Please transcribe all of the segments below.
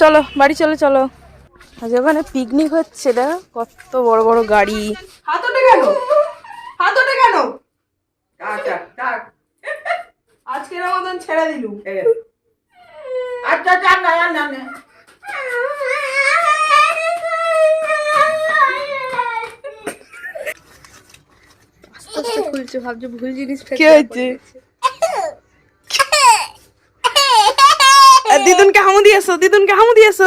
চলো বাড়ি চলো চলো। আজ ওখানে পিকনিক হচ্ছে না? কত বড় বড় গাড়ি। হাত ওঠে কেন? হাত ওঠে কেন? টাক আজকের মতন ছেড়ে দিলু আচ্ছা আচ্ছা না না খুলছে ভাবছ ভুল জিনিস কি হয়েছে? দিদুনকে হামু দিয়েছ দিদুনকে হামু দিয়েছ।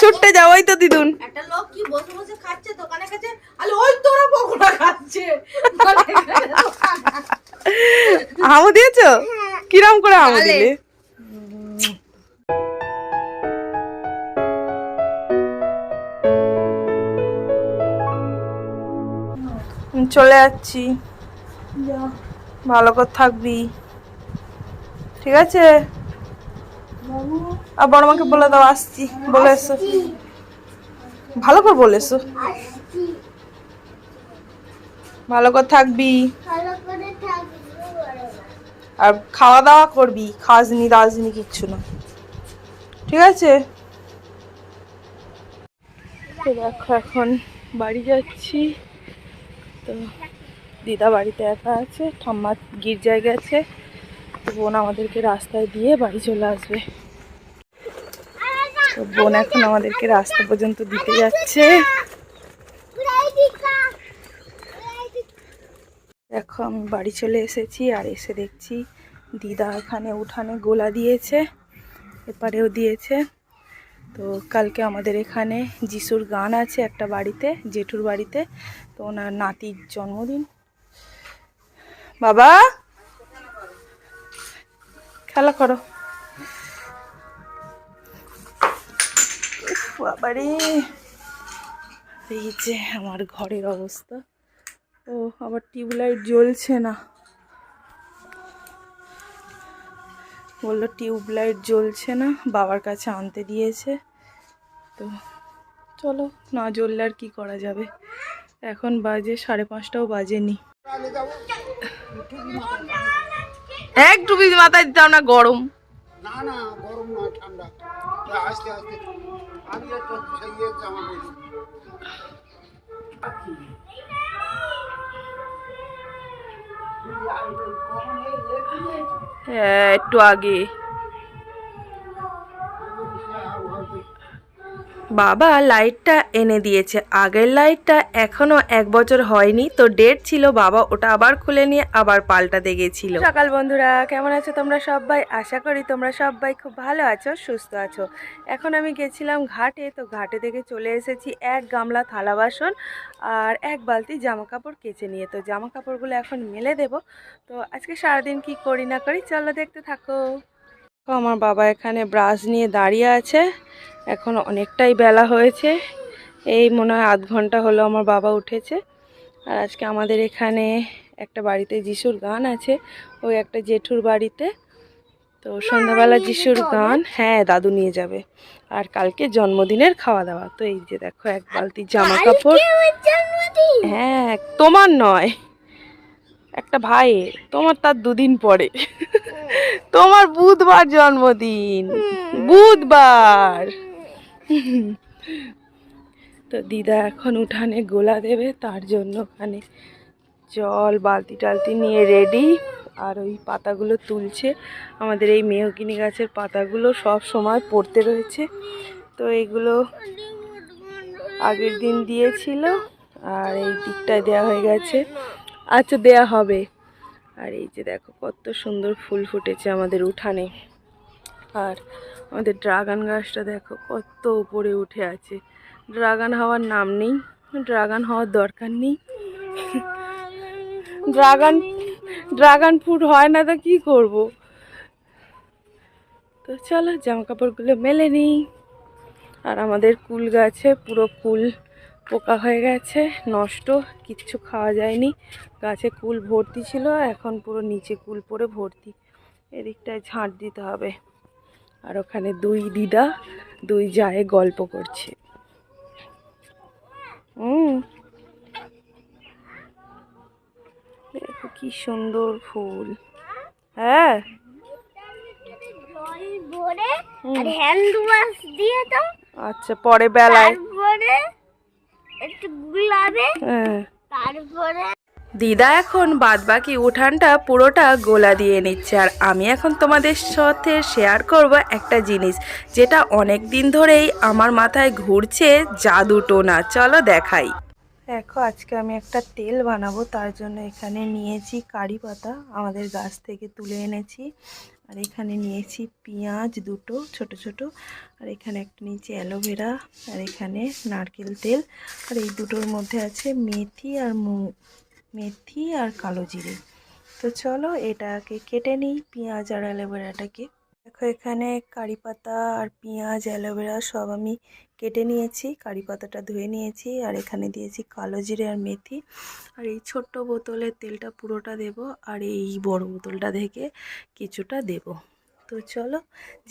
ছুটতে যাও ওই তো দিদুন। একটা লোক কি বসে বসে খাচ্ছে দোকানে কাছে আরে ওই তোরা পকোড়া খাচ্ছে। হামু দিয়েছ? কিরম করে হামু দিলে? চলে যাচ্ছি। ভালো করে থাকবি। ঠিক আছে? আর বড় মাকে বলে দাও, আসছি, বলে এসো। ভালো করে বলে এসো। ভালো করে থাকবি। আর খাওয়া দাওয়া করবি, খাসনি, দাসনি, কিচ্ছু না। ঠিক আছে? তো দেখো, এখন বাড়ি যাচ্ছি। তো দিদা বাড়িতে একা আছে, ঠাম্মা গির্জায় গেছে। বোন আমাদেরকে রাস্তায় দিয়ে বাড়ি চলে আসবে। তো বোন এখন আমাদেরকে রাস্তা পর্যন্ত দিতে যাচ্ছে। দেখো, আমি বাড়ি চলে এসেছি আর এসে দেখছি দিদা এখানে উঠানে গোলা দিয়েছে, এপারেও দিয়েছে। তো কালকে আমাদের এখানে যিশুর গান আছে একটা বাড়িতে, জেঠুর বাড়িতে, তো ওনার নাতির জন্মদিন। বাবা! খেলা করো। বাবারে। এই যে আমার ঘরের অবস্থা। ও আবার টিউবলাইট জ্বলছে না। বলল টিউবলাইট জ্বলছে না বাবার কাছে আনতে দিয়েছে। তো চলো না জ্বললে আর কি করা যাবে? এখন বাজে সাড়ে পাঁচটাও বাজেনি। এক টুপি মাথায় দিতাম না গরম। না না গরম না ঠান্ডা। আস্তে আস্তে। আমি একটু সাইয়ে জামা পরি। হ্যাঁ একটু আগে। বাবা লাইটটা এনে দিয়েছে। আগের লাইটটা এখনও এক বছর হয়নি। তো ডেট ছিল, বাবা ওটা আবার খুলে নিয়ে আবার পাল্টাতে গেছিল। সকাল বন্ধুরা, কেমন আছো তোমরা সবাই? আশা করি তোমরা সবাই খুব ভালো আছো, সুস্থ আছো। এখন আমি গেছিলাম ঘাটে, তো ঘাটে থেকে চলে এসেছি এক গামলা থালা বাসন আর এক বালতি জামা কাপড় কেচে নিয়ে। তো জামা কাপড়গুলো এখন মেলে দেব। তো আজকে সারাদিন কি করি না করি, চলো দেখতে থাকো। তো আমার বাবা এখানে ব্রাশ নিয়ে দাঁড়িয়ে আছে। এখন অনেকটাই বেলা হয়েছে। এই মনে হয় আধ ঘণ্টা হলো আমার বাবা উঠেছে। আর আজকে আমাদের এখানে একটা বাড়িতে যিশুর গান আছে। ওই একটা জেঠুর বাড়িতে। তো সন্ধ্যাবেলা যিশুর গান। হ্যাঁ দাদু নিয়ে যাবে। আর কালকে জন্মদিনের খাওয়া দাওয়া তো এই যে দেখো এক বালতি জামা কাপড় হ্যাঁ তোমার নয়। একটা ভাইয়ের তোমার তার দুদিন পরে। তোমার বুধবার জন্মদিন। বুধবার। তো দিদা এখন উঠানে গোলা দেবে, তার জন্য ওখানে জল, বালতি টালতি নিয়ে রেডি আর ওই পাতাগুলো তুলছে। আমাদের এই মেহগিনি গাছের পাতাগুলো সব সময় পড়তে রয়েছে। তো এগুলো আগের দিন দিয়েছিল, আর এই দিকটায় দেওয়া হয়ে গেছে। আচ্ছা দেয়া হবে। আর এই যে দেখো, কত সুন্দর ফুল ফুটেছে আমাদের উঠানে। আর আমাদের ড্রাগন গাছটা দেখো, কত উপরে উঠে আছে। ড্রাগন হওয়ার নাম নেই, ড্রাগন হওয়ার দরকার নেই। ড্রাগন ড্রাগন ফ্রুট হয় না তো কী করব? তো চলো জামা কাপড়গুলো মেলে নিই। আর আমাদের কুল গাছে পুরো কুল পোকা হয়ে গেছে নষ্ট কিচ্ছু খাওয়া যায়নি। গাছে কুল ভর্তি ছিল এখন পুরো নিচে কুল পড়ে ভর্তি। এদিকটায় ঝাঁট দিতে হবে। আর ওখানে দুই দিদা দুই জায়ে গল্প করছে। হুম দেখো কি সুন্দর ফুল। হ্যাঁ। আচ্ছা পরে বেলায়। তারপরে হ্যাঁ। দিদা এখন বাদবাকি উঠানটা পুরোটা গোলা দিয়ে নিচ্ছে আর আমি এখন তোমাদের সাথে শেয়ার করব একটা জিনিস যেটা অনেক দিন ধরেই আমার মাথায় ঘুরছে জাদু টোনা। চলো দেখাই। দেখো আজকে আমি একটা তেল বানাবো তার জন্য এখানে নিয়েছি কারি পাতা আমাদের গাছ থেকে তুলে এনেছি আর এখানে নিয়েছি পেঁয়াজ দুটো ছোট ছোট আর এখানে একটা নিচে অ্যালোভেরা, আর এখানে নারকেল তেল, আর এই দুটোর মধ্যে আছে মেথি আর মু- মেথি আর কালো জিরে। তো চলো এটাকে কেটে নিই পেঁয়াজ আর অ্যালোভেরাটাকে। দেখো এখানে কারি পাতা আর পেঁয়াজ, অ্যালোভেরা সব আমি কেটে নিয়েছি, কারি পাতাটা ধুয়ে নিয়েছি, আর এখানে দিয়েছি কালো জিরে আর মেথি। আর এই ছোট্ট বোতলের তেলটা পুরোটা দেব, আর এই বড় বোতলটা থেকে কিছুটা দেব। তো চলো,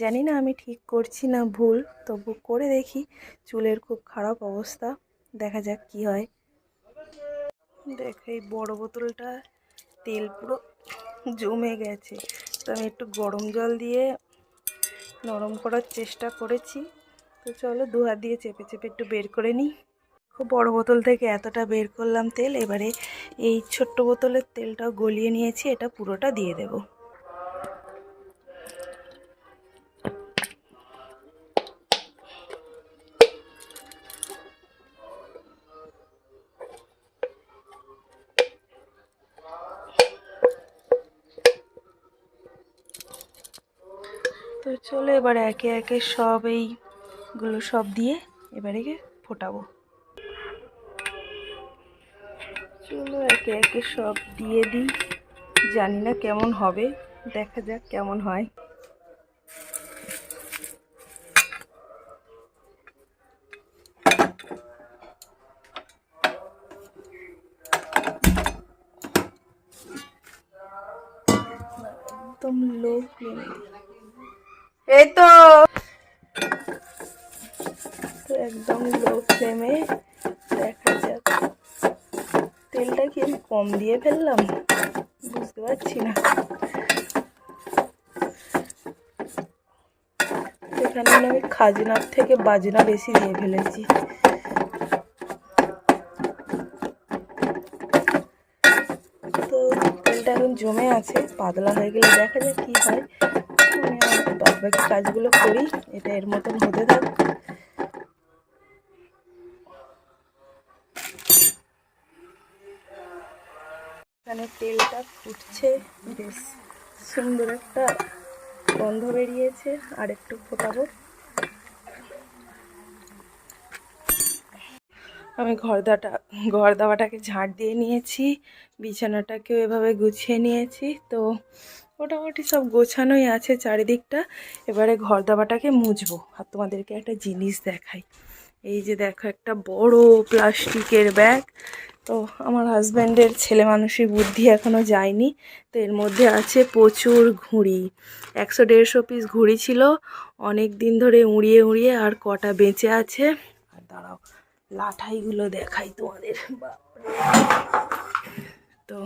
জানি না আমি ঠিক করছি না ভুল, তবু করে দেখি চুলের খুব খারাপ অবস্থা, দেখা যাক কি হয়। দেখ এই বড়ো বোতলটা, তেল পুরো জমে গেছে। তো আমি একটু গরম জল দিয়ে নরম করার চেষ্টা করেছি। তো চলো দু হাত দিয়ে চেপে চেপে একটু বের করে নিই। খুব বড় বোতল থেকে এতটা বের করলাম তেল, এবারে এই ছোট্ট বোতলের তেলটাও গলিয়ে নিয়েছি, এটা পুরোটা দিয়ে দেব। তো চলো এবার একে একে সব এইগুলো সব দিয়ে এবারে ফোটাবো। চলো একে একে সব দিয়ে দিই। জানি না কেমন হবে, দেখা যাক কেমন হয়। একদম লো ফ্লেমে এই তো একদম লো ফ্লেমে দেখা যাক। তেলটা কি আমি কম দিয়ে ফেললাম? বুঝতে পারছি না। এখানে আমি খাজনার থেকে বাজনা বেশি দিয়ে ফেলেছি। তো তেলটা এখন জমে আছে, পাতলা হয়ে গেলে দেখা যাক কি হয়। বাকি কাজগুলো করি, এটা এর মতন হতে থাক। তেলটা ফুটছে, বেশ সুন্দর একটা গন্ধ বেরিয়েছে, আর একটু ফোটাবো। আমি ঘরদাটা ঘর দাওয়াটাকে ঝাড় দিয়ে নিয়েছি, বিছানাটাকেও এভাবে গুছিয়ে নিয়েছি, তো মোটামুটি সব গোছানোই আছে চারিদিকটা। এবারে ঘর দাওয়াটাকে মুছবো আর তোমাদেরকে একটা জিনিস দেখাই। এই যে দেখো একটা বড় প্লাস্টিকের ব্যাগ। তো আমার হাজব্যান্ডের ছেলে মানুষের বুদ্ধি এখনও যায়নি। তো এর মধ্যে আছে প্রচুর ঘুড়ি। একশো দেড়শো পিস ঘুড়ি ছিল। অনেক দিন ধরে উড়িয়ে উড়িয়ে আর কটা বেঁচে আছে। আর দাঁড়াও, লাঠাইগুলো দেখাই তোমাদের। তো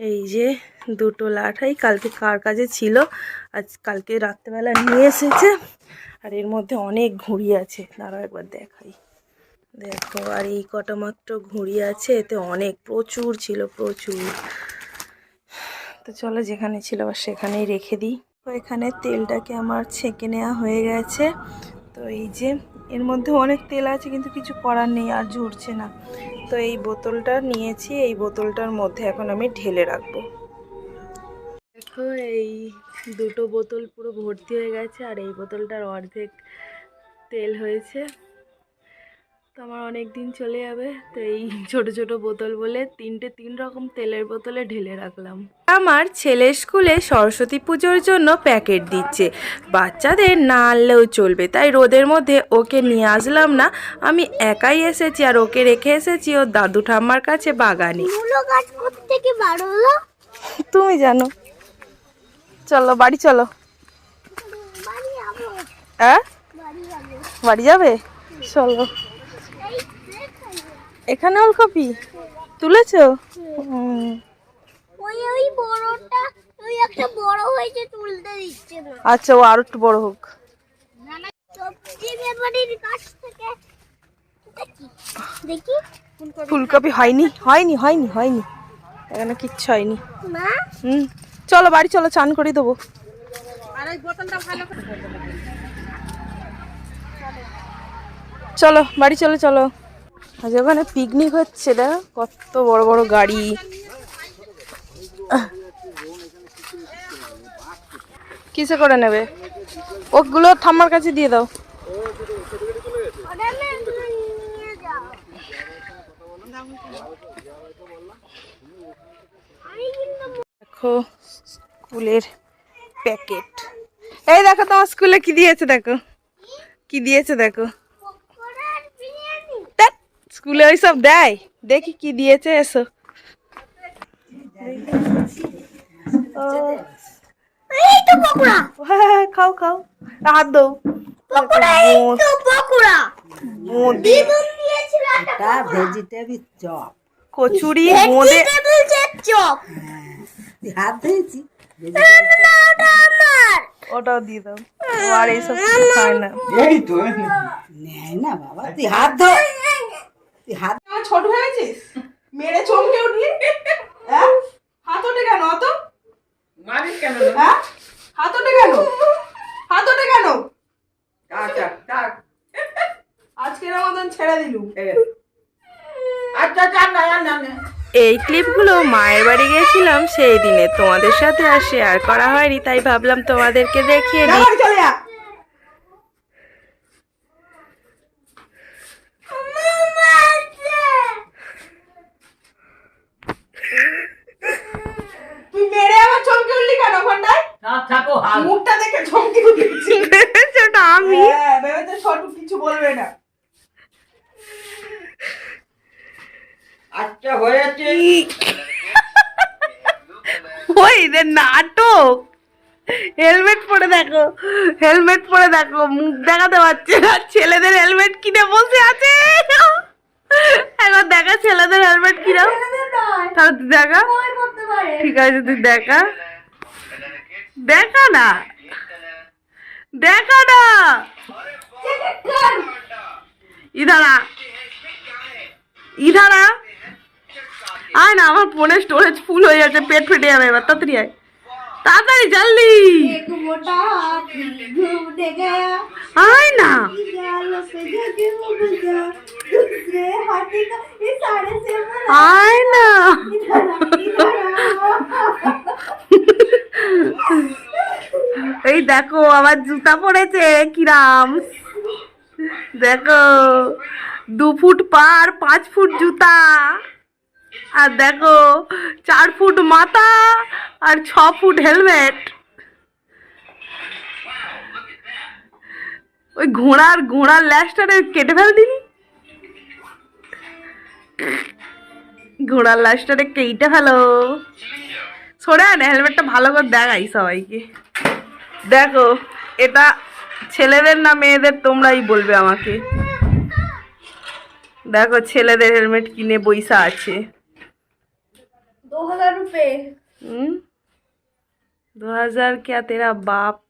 এই যে দুটো লাঠাই কালকে কার কাজে ছিল? আজ কালকে রাত্রেবেলা নিয়ে এসেছে। আর এর মধ্যে অনেক ঘুড়ি আছে। দাঁড়াও একবার দেখাই। দেখো, আর এই কটা মাত্র ঘুড়ি আছে। এতে অনেক, প্রচুর ছিল, প্রচুর। তো চলো যেখানে ছিল আবার সেখানেই রেখে দিই। তো এখানে তেলটাকে আমার ছেঁকে নেওয়া হয়ে গেছে। তো এই যে এর মধ্যে অনেক তেল আছে, কিন্তু কিছু করার নেই আর ঝরছে না। তো এই বোতলটা নিয়েছি, এই বোতলটার মধ্যে এখন আমি ঢেলে রাখব। দেখো, এই দুটো বোতল পুরো ভর্তি হয়ে গেছে আর এই বোতলটার অর্ধেক তেল হয়েছে। তো আমার অনেক দিন চলে যাবে তো এই ছোট ছোট বোতল বলে তিনটে তিন রকম তেলের বোতলে ঢেলে রাখলাম। আমার ছেলে স্কুলে সরস্বতী পুজোর জন্য প্যাকেট দিচ্ছে। বাচ্চাদের না আনলেও চলবে তাই রোদের মধ্যে ওকে নিয়ে আসলাম না। আমি একাই এসেছি আর ওকে রেখে এসেছি ওর দাদু ঠাম্মার কাছে বাগানে। মূলো গাছ থেকে বার হলো? তুমি জানো। চলো বাড়ি চলো। বাড়ি যাব। হ্যাঁ বাড়ি যাবে? চলো। এখানে ওলকপি? তুলেছো। ওই ওই বড়টা ওই একটা বড় হয়েছে তুলতে দিচ্ছে না। আচ্ছা ও আরও একটু বড় হোক। সবজি থেকে দেখি ফুলকপি হয়নি হয়নি হয়নি হয়নি। এখানে কিচ্ছু হয়নি। মা? হুম চলো বাড়ি চলো চান করে দেবো। চলো বাড়ি চলো চলো। আজ ওখানে পিকনিক হচ্ছে না কত বড় বড় গাড়ি। কিসে করে নেবে? ওগুলো ঠাম্মার কাছে দিয়ে দাও। দেখো, স্কুলের প্যাকেট। এই দেখো তোমার স্কুলে কি দিয়েছে দেখো? কি দিয়েছে দেখো? স্কুলে ওইসব দেয়? দেখি কি দিয়েছে এসো। ও, এই তো পকোড়া। হ্যাঁ, খাও খাও। হাত দাও। পকোড়া এই তো পকোড়া। বোঁদে দিদুন দিয়েছিল একটা ভেজিটেবিল চপ। কচুরি বোঁদে চপ। হাত ধুয়েছি না না ওটা আমার। ওটাও দিয়ে দাও। আর এইসব খায় না। এই তো নেয় না বাবা তুই হাত ধো তুই হাত ছোট হয়ে গেছিস? মেরে চমকে উঠলি হ্যাঁ? হাত ওঠে কেন অত? মারিস কেন? হ্যাঁ? হাত ওঠে কেন? হাত ওঠে কেন? আচ্ছা আজকের মতন ছেড়ে দিলু আচ্ছা আচ্ছা না না না এই ক্লিপগুলো মায়ের বাড়ি গেছিলাম সেই দিনে তোমাদের সাথে আর শেয়ার করা হয়নি তাই ভাবলাম তোমাদেরকে দেখিয়ে যা দিই বাড়ি চলে যা তুই মেরে আমার চমকে উঠলি কেন ওখানটায় না থাকো মুখটা দেখে চমকে উঠেছি আমি। হ্যাঁ ভেবেছে ছোট কিছু বলবে না। আচ্ছা হয়েছে। ওই রে নাটক। হেলমেট পরে দেখো হেলমেট পরে দেখো মুখ দেখাতে পারছে না। ছেলেদের হেলমেট কিনে বসে আছে। একবার দেখা ছেলেদের হেলমেট কিনা। তাহলে তুই দেখা। ঠিক আছে তুই দেখা। দেখা না দেখা না ইধারা ইধারা আয় না, আমার ফোনের স্টোরেজ ফুল হয়ে যাচ্ছে, পেট ফেটে যাবে, এবার তাড়াতাড়ি আয়। তাড়াতাড়ি জলদি। আয় না। আয় না। এই দেখো আবার জুতা পড়েছে, কিরাম। দেখো, দু ফুট পার, পাঁচ ফুট জুতা। আর দেখো, চার ফুট মাথা আর ছ ফুট হেলমেট। ওই ঘোড়ার ঘোড়ার ল্যাসটারে কেটে ফেল দিনি ঘোড়ার লাশটারে কেটে ফেলো। সরে আন হেলমেটটা ভালো করে দেখাই সবাইকে। দেখো, এটা ছেলেদের না মেয়েদের তোমরাই বলবে আমাকে। দেখো, ছেলেদের হেলমেট কিনে বইসা আছে। दो हजार रुपए हम्म दो हजार क्या तेरा बाप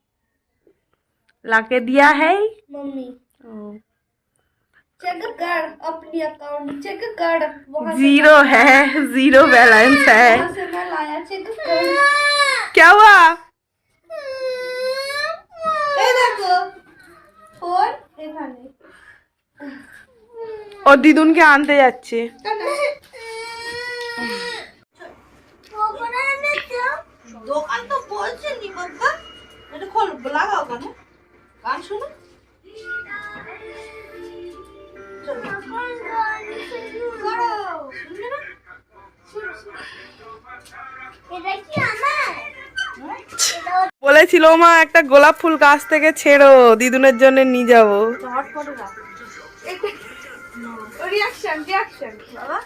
लाके दिया है मम्मी ओ, चेक कर अपनी अकाउंट चेक कर वहाँ जीरो है जीरो बैलेंस है से मैं लाया चेक कर क्या हुआ এই দেখো ফোন এখানে और দিদুনকে আনতে যাচ্ছে দোকান তো বলছে নি বাবা। এটা খোল লাগাও কেন গান শোনো। বলেছিল মা একটা গোলাপ ফুল গাছ থেকে ছেড়ো দিদুনের জন্য নিয়ে যাব। রিয়াকশন রিয়াকশন বাবা।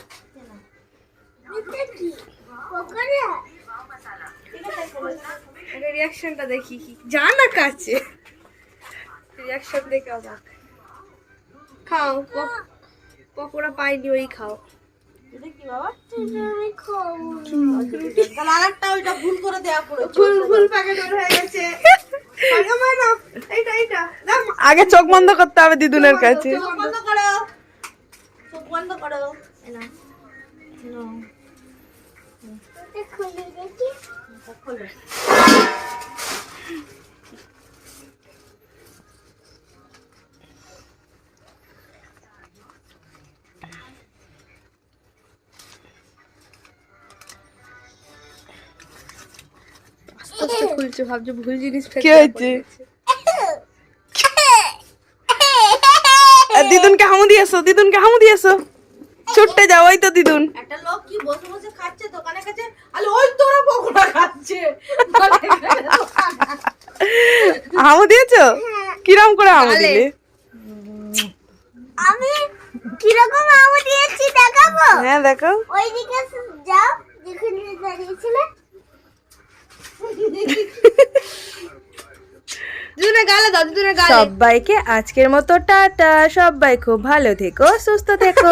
আগে রিয়াকশনটা দেখি কি। যা না কাছে। রিয়াকশন দেখে অবাক। খাও পক- পকোড়া পাইনি ওই খাও। এটা কি বাবা? আমি খাব তাহলে ওইটা ভুল করে দেওয়া পুরো ভুল ভুল প্যাকেট হয়ে গেছে। আমার না এইটা এইটা। না মা- আগে চোখ বন্ধ করতে হবে দিদুনের কাছে। চোখ বন্ধ করো। চোখ বন্ধ করো। খুলছে ভাবছে ভুল জিনিস কি হয়েছে? দিদুনকে হামু দিয়েছ দিদুনকে হামু দিয়েছ। ছুটতে যাও তো দিদুন। একটা লোক কি বসে বসে খাচ্ছে দোকানের কাছে আরে ওই তোরা পকোড়া খাচ্ছে। হামু দিয়েছ? কিরম করে গালে। দিলে? আমি কীরকম আমু দিয়েছি দেখাবো? হ্যাঁ দেখো ওইদিকে যাও যেখানে দাঁড়িয়েছিলে। সবাইকে আজকের মতো টাটা। সবাই খুব ভালো থেকো সুস্থ থেকো।